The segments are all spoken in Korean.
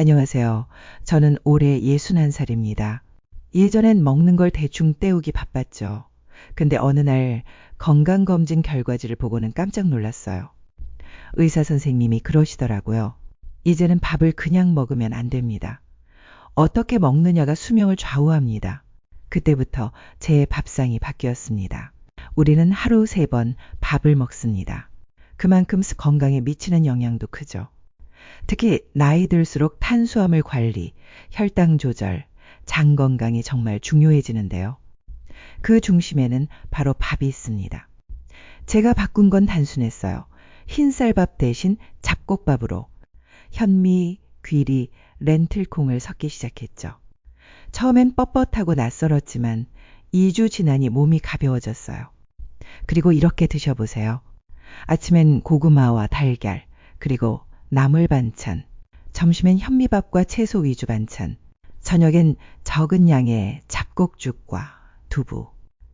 안녕하세요. 저는 올해 61살입니다. 예전엔 먹는 걸 대충 때우기 바빴죠. 근데 어느 날 건강검진 결과지를 보고는 깜짝 놀랐어요. 의사 선생님이 그러시더라고요. 이제는 밥을 그냥 먹으면 안 됩니다. 어떻게 먹느냐가 수명을 좌우합니다. 그때부터 제 밥상이 바뀌었습니다. 우리는 하루 세 번 밥을 먹습니다. 그만큼 건강에 미치는 영향도 크죠. 특히 나이 들수록 탄수화물 관리, 혈당 조절, 장 건강이 정말 중요해지는데요. 그 중심에는 바로 밥이 있습니다. 제가 바꾼 건 단순했어요. 흰쌀밥 대신 잡곡밥으로 현미, 귀리, 렌틀콩을 섞기 시작했죠. 처음엔 뻣뻣하고 낯설었지만 2주 지나니 몸이 가벼워졌어요. 그리고 이렇게 드셔보세요. 아침엔 고구마와 달걀, 그리고 나물 반찬, 점심엔 현미밥과 채소 위주 반찬, 저녁엔 적은 양의 잡곡죽과 두부.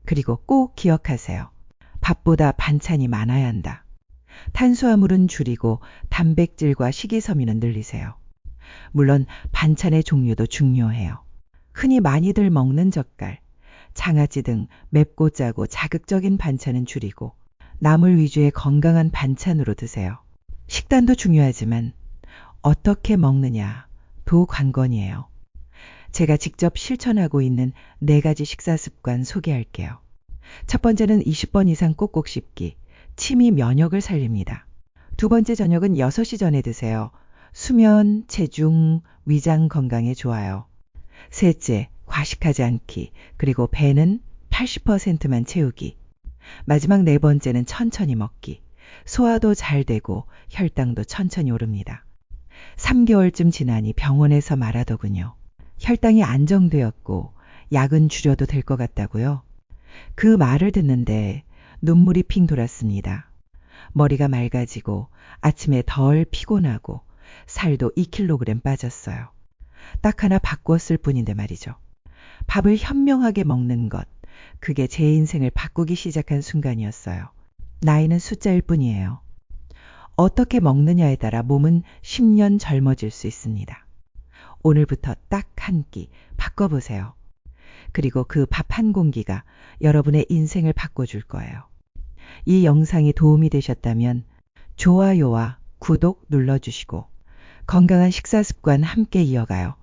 그리고 꼭 기억하세요. 밥보다 반찬이 많아야 한다. 탄수화물은 줄이고 단백질과 식이섬유는 늘리세요. 물론 반찬의 종류도 중요해요. 흔히 많이들 먹는 젓갈, 장아찌 등 맵고 짜고 자극적인 반찬은 줄이고 나물 위주의 건강한 반찬으로 드세요. 식단도 중요하지만 어떻게 먹느냐도 관건이에요. 제가 직접 실천하고 있는 네 가지 식사 습관 소개할게요. 첫 번째는 20번 이상 꼭꼭 씹기, 침이 면역을 살립니다. 두 번째 저녁은 6시 전에 드세요. 수면, 체중, 위장 건강에 좋아요. 셋째, 과식하지 않기, 그리고 배는 80%만 채우기. 마지막 네 번째는 천천히 먹기. 소화도 잘 되고 혈당도 천천히 오릅니다. 3개월쯤 지나니 병원에서 말하더군요. 혈당이 안정되었고 약은 줄여도 될 것 같다고요. 그 말을 듣는데 눈물이 핑 돌았습니다. 머리가 맑아지고 아침에 덜 피곤하고 살도 2kg 빠졌어요. 딱 하나 바꾸었을 뿐인데 말이죠. 밥을 현명하게 먹는 것, 그게 제 인생을 바꾸기 시작한 순간이었어요. 나이는 숫자일 뿐이에요. 어떻게 먹느냐에 따라 몸은 10년 젊어질 수 있습니다. 오늘부터 딱 한 끼 바꿔보세요. 그리고 그 밥 한 공기가 여러분의 인생을 바꿔줄 거예요. 이 영상이 도움이 되셨다면 좋아요와 구독 눌러주시고 건강한 식사 습관 함께 이어가요.